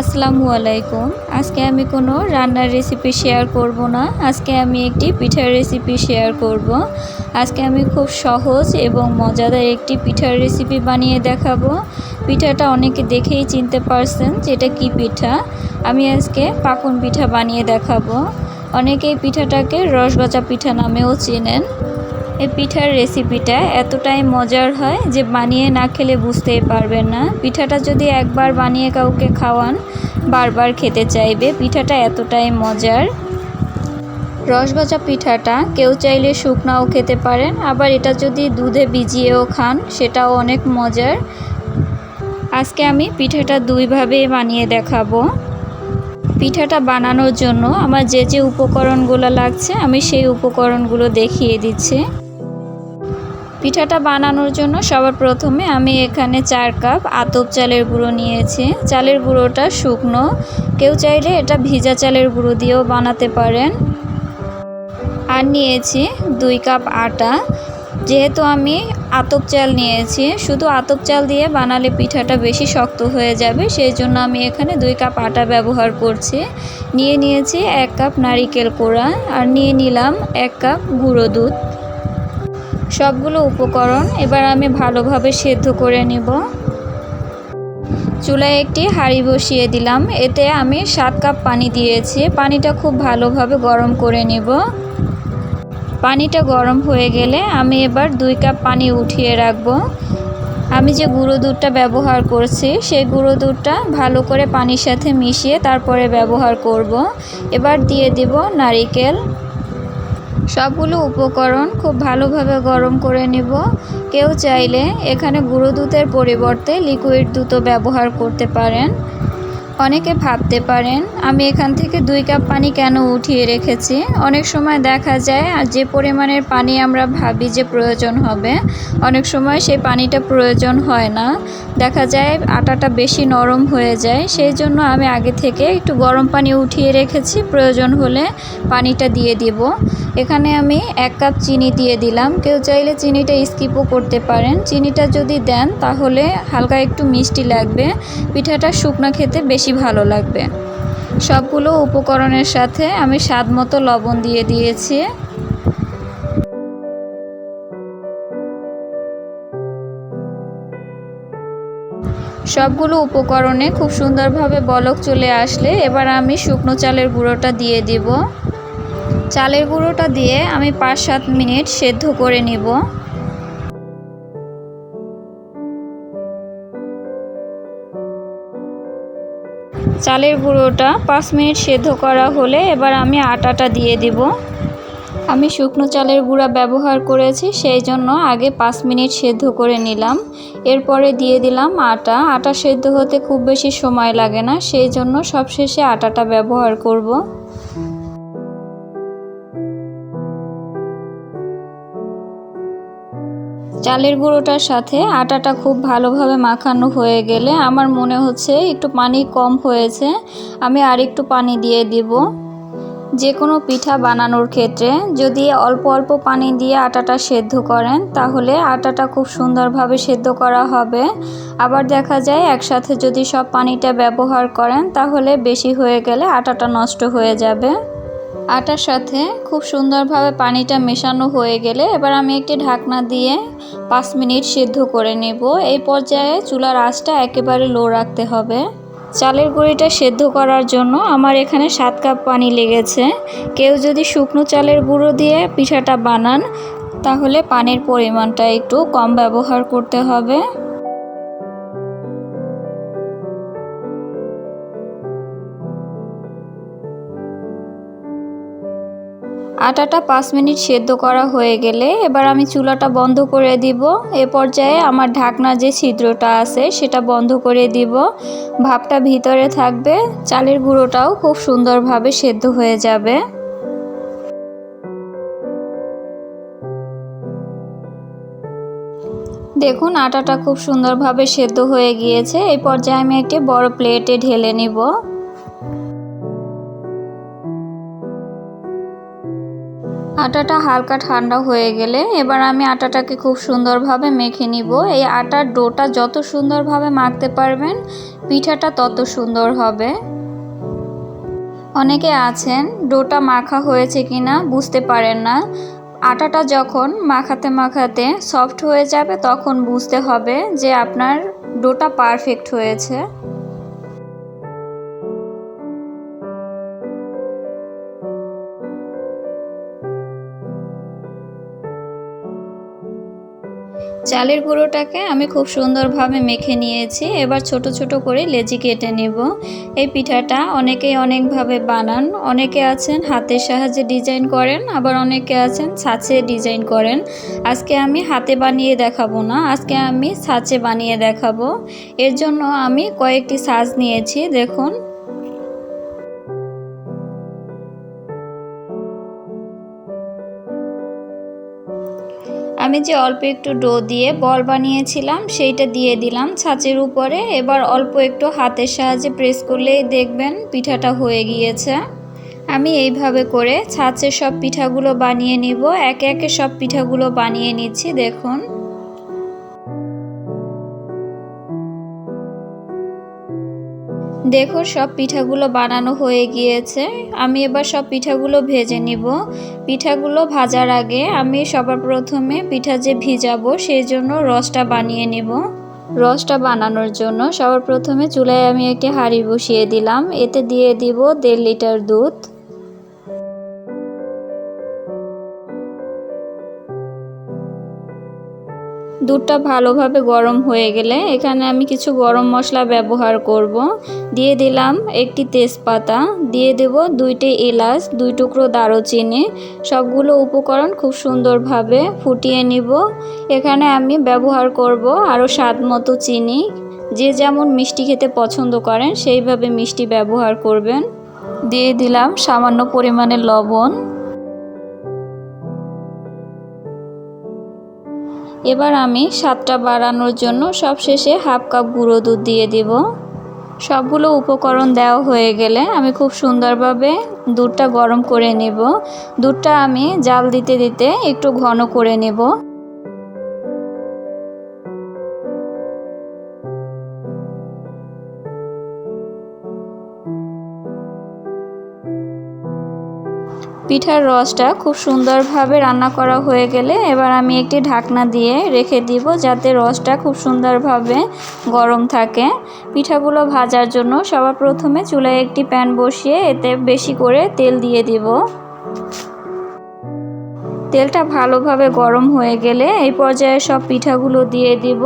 আসসালামু আলাইকুম। আজকে আমি কোনো রান্নার রেসিপি শেয়ার করব না। আজকে আমি একটি পিঠার রেসিপি শেয়ার করব। আজকে আমি খুব সহজ এবং মজাদার একটি পিঠার রেসিপি বানিয়ে দেখাবো। পিঠাটা অনেকে দেখেই চিনতে পারছেন যে এটা কী পিঠা। আমি আজকে পাকন পিঠা বানিয়ে দেখাবো। অনেকেই পিঠাটাকে রসগজা পিঠা নামেও চেনেন। এই পিঠার রেসিপিটা এতটাই মজার হয় যে বানিয়ে না খেলে বুঝতেই পারবেন না। পিঠাটা যদি একবার বানিয়ে কাউকে খাওয়ান, বারবার খেতে চাইবে। পিঠাটা এতটাই মজার। রসগজা পিঠাটা কেউ চাইলে শুকনাও খেতে পারেন, আবার এটা যদি দুধে ভিজিয়েও খান, সেটাও অনেক মজার। আজকে আমি পিঠাটা দুইভাবে বানিয়ে দেখাবো। পিঠাটা বানানোর জন্য আমার যে যে উপকরণগুলো লাগছে, আমি সেই উপকরণগুলো দেখিয়ে দিচ্ছি। পিঠাটা বানানোর জন্য সবার প্রথমে আমি এখানে চার কাপ আতপ চালের গুঁড়ো নিয়েছি। চালের গুঁড়োটা শুকনো। কেউ চাইলে এটা ভিজা চালের গুঁড়ো দিয়েও বানাতে পারেন। আর নিয়েছি দুই কাপ আটা। যেহেতু আমি আতপ চাল নিয়েছি, শুধু আতপ চাল দিয়ে বানালে পিঠাটা বেশি শক্ত হয়ে যাবে সেই জন্য আমি এখানে দুই কাপ আটা ব্যবহার করছি। নিয়ে নিয়েছি এক কাপ নারিকেল কোড়া আর নিয়ে নিলাম এক কাপ গুঁড়ো দুধ। সবগুলো উপকরণ এবার আমি ভালোভাবে সেদ্ধ করে নেব। চুলায় একটি হাঁড়ি বসিয়ে দিলাম। এতে আমি সাত কাপ পানি দিয়েছি। পানিটা খুব ভালোভাবে গরম করে নেব। পানিটা গরম হয়ে গেলে আমি এবার দুই কাপ পানি উঠিয়ে রাখব। আমি যে গুঁড়ো দুধটা ব্যবহার করছি, সেই গুঁড়ো দুধটা ভালো করে পানির সাথে মিশিয়ে তারপরে ব্যবহার করব। এবার দিয়ে দেব নারিকেল। সবগুলো উপকরণ খুব ভালোভাবে গরম করে নেব। কেউ চাইলে এখানে গুঁড়ো দুধের পরিবর্তে লিকুইড দুধও ব্যবহার করতে পারেন। অনেকে ভাবতে পারেন, আমি এখান থেকে দুই কাপ পানি কেন উঠিয়ে রেখেছি? অনেক সময় দেখা যায়, আর যে পরিমাণের পানি আমরা ভাবি যে প্রয়োজন হবে, অনেক সময় সেই পানিটা প্রয়োজন হয় না। দেখা যায়, আটাটা বেশি নরম হয়ে যায়, সেই জন্য আমি আগে থেকে একটু গরম পানি উঠিয়ে রেখেছি, প্রয়োজন হলে পানিটা দিয়ে দিব। এখানে আমি এক কাপ চিনি দিয়ে দিলাম, কেউ চাইলে চিনিটা স্কিপও করতে পারেন। চিনিটা যদি দেন, তাহলে হালকা একটু মিষ্টি লাগবে। পিঠাটা শুকনো খেতে বেশি ভালো লাগবে। সবগুলো উপকরণের সাথে আমি স্বাদ মতো লবণ দিয়ে দিয়েছি। সবগুলো উপকরণে খুব সুন্দরভাবে বলক চলে আসলে এবার আমি শুকনো চালের গুঁড়োটা দিয়ে দিব। চালের গুঁড়োটা দিয়ে আমি পাঁচ সাত মিনিট সেদ্ধ করে নিব। চালের গুঁড়োটা পাঁচ মিনিট সেদ্ধ করা হলে এবার আমি আটাটা দিয়ে দিব। আমি শুকনো চালের গুঁড়া ব্যবহার করেছি, সেই জন্য আগে পাঁচ মিনিট সেদ্ধ করে নিলাম। এরপরে দিয়ে দিলাম আটা। আটা সেদ্ধ হতে খুব বেশি সময় লাগে না, সেই জন্য সবশেষে আটাটা ব্যবহার করব। চালের গুঁড়োটার সাথে আটাটা খুব ভালোভাবে মাখানো হয়ে গেলে আমার মনে হচ্ছে একটু পানি কম হয়েছে। আমি আর একটু পানি দিয়ে দিব। যে কোনো পিঠা বানানোর ক্ষেত্রে যদি অল্প অল্প পানি দিয়ে আটাটা সেদ্ধ করেন, তাহলে আটাটা খুব সুন্দরভাবে সেদ্ধ করা হবে। আবার দেখা যায় একসাথে যদি সব পানিটা ব্যবহার করেন, তাহলে বেশি হয়ে গেলে আটাটা নষ্ট হয়ে যাবে। আটার সাথে খুব সুন্দরভাবে পানিটা মেশানো হয়ে গেলে এবার আমি একটি ঢাকনা দিয়ে পাঁচ মিনিট সিদ্ধ করে নেব। এই পর্যায়ে চুলার আঁচটা একেবারে লো রাখতে হবে। চালের গুঁড়িটা সেদ্ধ করার জন্য আমার এখানে সাত কাপ পানি লেগেছে। কেউ যদি শুকনো চালের গুঁড়ো দিয়ে পিঠাটা বানান, তাহলে পানির পরিমাণটা একটু কম ব্যবহার করতে হবে। আটাটা পাঁচ মিনিট সেদ্ধ করা হয়ে গেলে এবার আমি চুলাটা বন্ধ করে দিব। এ পর্যায়ে আমার ঢাকনা যে ছিদ্রটা আছে সেটা বন্ধ করে দিব। ভাপটা ভিতরে থাকবে, চালের গুঁড়োটাও খুব সুন্দরভাবে সেদ্ধ হয়ে যাবে। দেখুন, আটাটা খুব সুন্দরভাবে সেদ্ধ হয়ে গিয়েছে। এই পর্যায়ে আমি একটি বড় প্লেটে ঢেলে নিব। আটাটা হালকা ঠান্ডা হয়ে গেলে এবার আমি আটাটাকে খুব সুন্দরভাবে মেখে নিব। এই আটার ডোটা যত সুন্দরভাবে মাখতে পারবেন, পিঠাটা তত সুন্দর হবে। অনেকে আছেন, ডোটা মাখা হয়েছে কিনা বুঝতে পারেন না। আটাটা যখন মাখাতে মাখাতে সফট হয়ে যাবে, তখন বুঝতে হবে যে আপনার ডোটা পারফেক্ট হয়েছে। চালের গুঁড়োটাকে আমি খুব সুন্দরভাবে মেখে নিয়েছি। এবার ছোট ছোট করে লেজি কেটে নেব। এই পিঠাটা অনেকেই অনেকভাবে বানান। অনেকে আছেন হাতের সাহায্যে ডিজাইন করেন, আবার অনেকে আছেন ছাঁচে ডিজাইন করেন। আজকে আমি হাতে বানিয়ে দেখাবো না, আজকে আমি ছাঁচে বানিয়ে দেখাবো। এর জন্য আমি কয়েকটি সাজ নিয়েছি। দেখুন আমি যে অল্প একটু ডো দিয়ে বল বানিয়েছিলাম, সেইটা দিয়ে দিলাম ছাঁচের উপরে। এবার অল্প একটু হাতের সাহায্যে প্রেস করলেই দেখবেন পিঠাটা হয়ে গিয়েছে। আমি এইভাবে করে ছাঁচের সব পিঠাগুলো বানিয়ে নিব। একে একে সব পিঠাগুলো বানিয়ে নিচ্ছি, দেখুন। দেখো, সব পিঠাগুলো বানানো হয়ে গিয়েছে। আমি এবার সব পিঠাগুলো ভেজে নিব। পিঠাগুলো ভাজার আগে আমি সবার প্রথমে পিঠা যে ভিজাবো, সেই জন্য রসটা বানিয়ে নিব। রসটা বানানোর জন্য সবার প্রথমে চুলায় আমি একটি হাঁড়ি বসিয়ে দিলাম। এতে দিয়ে দিব দেড় লিটার দুধ। দুধটা ভালোভাবে গরম হয়ে গেলে এখানে আমি কিছু গরম মশলা ব্যবহার করব। দিয়ে দিলাম একটি তেজপাতা, দিয়ে দেব দুইটি এলাচ, দুই টুকরো দারুচিনি, সবগুলো উপকরণ খুব সুন্দরভাবে ফুটিয়ে নিব। এখানে আমি ব্যবহার করব আরও স্বাদ মতো চিনি। যে যেমন মিষ্টি খেতে পছন্দ করেন সেইভাবে মিষ্টি ব্যবহার করবেন। দিয়ে দিলাম সামান্য পরিমাণে লবণ। এবার আমি স্বাদটা বাড়ানোর জন্য সবশেষে হাফ কাপ গুঁড়ো দুধ দিয়ে দিব। সবগুলো উপকরণ দেওয়া হয়ে গেলে আমি খুব সুন্দরভাবে দুধটা গরম করে নেব। দুধটা আমি জাল দিতে দিতে একটু ঘন করে নেব। পিঠার রসটা খুব সুন্দরভাবে রান্না করা হয়ে গেলে এবার আমি একটি ঢাকনা দিয়ে রেখে দিব যাতে রসটা খুব সুন্দরভাবে গরম থাকে। পিঠাগুলো ভাজার জন্য সবার প্রথমে চুলায় একটি প্যান বসিয়ে এতে বেশি করে তেল দিয়ে দিব। তেলটা ভালোভাবে গরম হয়ে গেলে এই পর্যায়ে সব পিঠাগুলো দিয়ে দিব।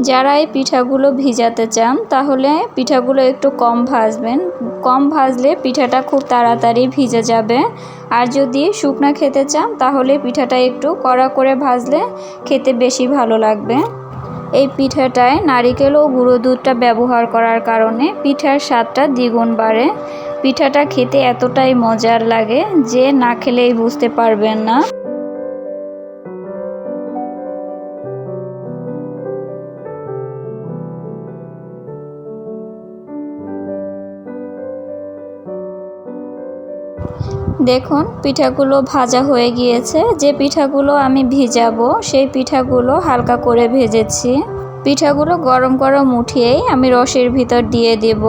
যারা এই পিঠাগুলো ভিজাতে চান, তাহলে পিঠাগুলো একটু কম ভাজবেন। কম ভাজলে পিঠাটা খুব তাড়াতাড়ি ভিজে যাবে। আর যদি শুকনা খেতে চান, তাহলে পিঠাটা একটু কড়া করে ভাজলে খেতে বেশি ভালো লাগবে। এই পিঠাটায় নারিকেল ও গুঁড়ো দুধটা ব্যবহার করার কারণে পিঠার স্বাদটা দ্বিগুণ বাড়ে। পিঠাটা খেতে এতটাই মজার লাগে যে না খেলেই বুঝতে পারবেন না। দেখুন, পিঠাগুলো ভাজা হয়ে গিয়েছে। যে পিঠাগুলো আমি ভিজাবো, সেই পিঠাগুলো হালকা করে ভেজেছি। পিঠাগুলো গরম গরম উঠিয়েই আমি রসের ভিতর দিয়ে দেব।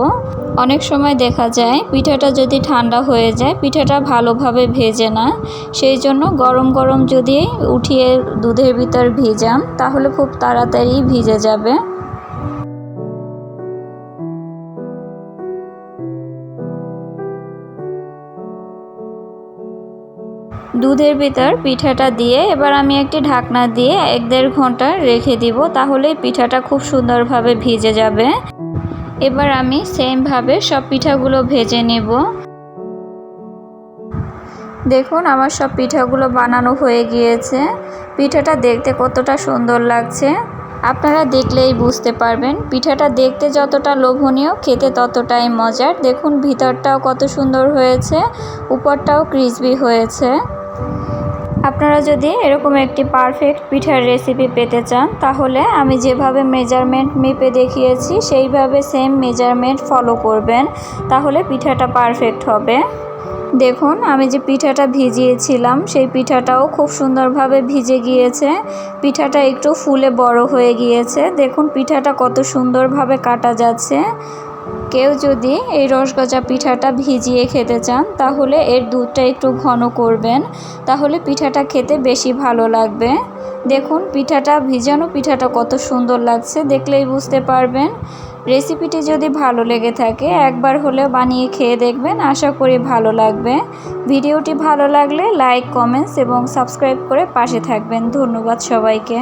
অনেক সময় দেখা যায়, পিঠাটা যদি ঠান্ডা হয়ে যায়, পিঠাটা ভালোভাবে ভেজে না। সেই জন্য গরম গরম যদি উঠিয়ে দুধের ভিতর ভিজান তাহলে খুব তাড়াতাড়ি ভিজে যাবে। দুধের ভিতর পিঠাটা দিয়ে এবার আমি একটি ঢাকনা দিয়ে এক দেড় ঘণ্টা রেখে দিব, তাহলেই পিঠাটা খুব সুন্দরভাবে ভিজে যাবে। এবার আমি সেমভাবে সব পিঠাগুলো ভেজে নেব। দেখুন, আমার সব পিঠাগুলো বানানো হয়ে গিয়েছে। পিঠাটা দেখতে কতটা সুন্দর লাগছে। আপনারা দেখলেই বুঝতে পারবেন, পিঠাটা দেখতে যতটা লোভনীয়, খেতে ততটাই মজার। দেখুন, ভিতরটাও কত সুন্দর হয়েছে, উপরটাও ক্রিসপি হয়েছে। আপনারা যদি এরকম একটি পারফেক্ট পিঠার রেসিপি পেতে চান, তাহলে আমি যেভাবে মেজারমেন্ট মেপে দেখিয়েছি, সেইভাবে সেম মেজারমেন্ট ফলো করবেন, তাহলে পিঠাটা পারফেক্ট হবে। দেখুন, আমি যে পিঠাটা ভিজিয়েছিলাম, সেই পিঠাটাও খুব সুন্দরভাবে ভিজে গিয়েছে। পিঠাটা একটু ফুলে বড় হয়ে গিয়েছে। দেখুন, পিঠাটা কত সুন্দরভাবে কাটা যাচ্ছে। কেউ যদি এই রসগজা পিঠাটা ভিজিয়ে খেতে চান, তাহলে এর দুধটা একটু ঘন করবেন। তাহলে পিঠাটা খেতে বেশি ভালো লাগবে। দেখুন, পিঠাটা, ভিজানো পিঠাটা কত সুন্দর লাগছে, দেখলেই বুঝতে পারবেন। রেসিপিটি যদি ভালো লেগে থাকে, একবার হলে বানিয়ে খেয়ে দেখবেন, আশা করি ভালো লাগবে। ভিডিওটি ভালো লাগলে লাইক, কমেন্টস এবং সাবস্ক্রাইব করে পাশে থাকবেন। ধন্যবাদ সবাইকে।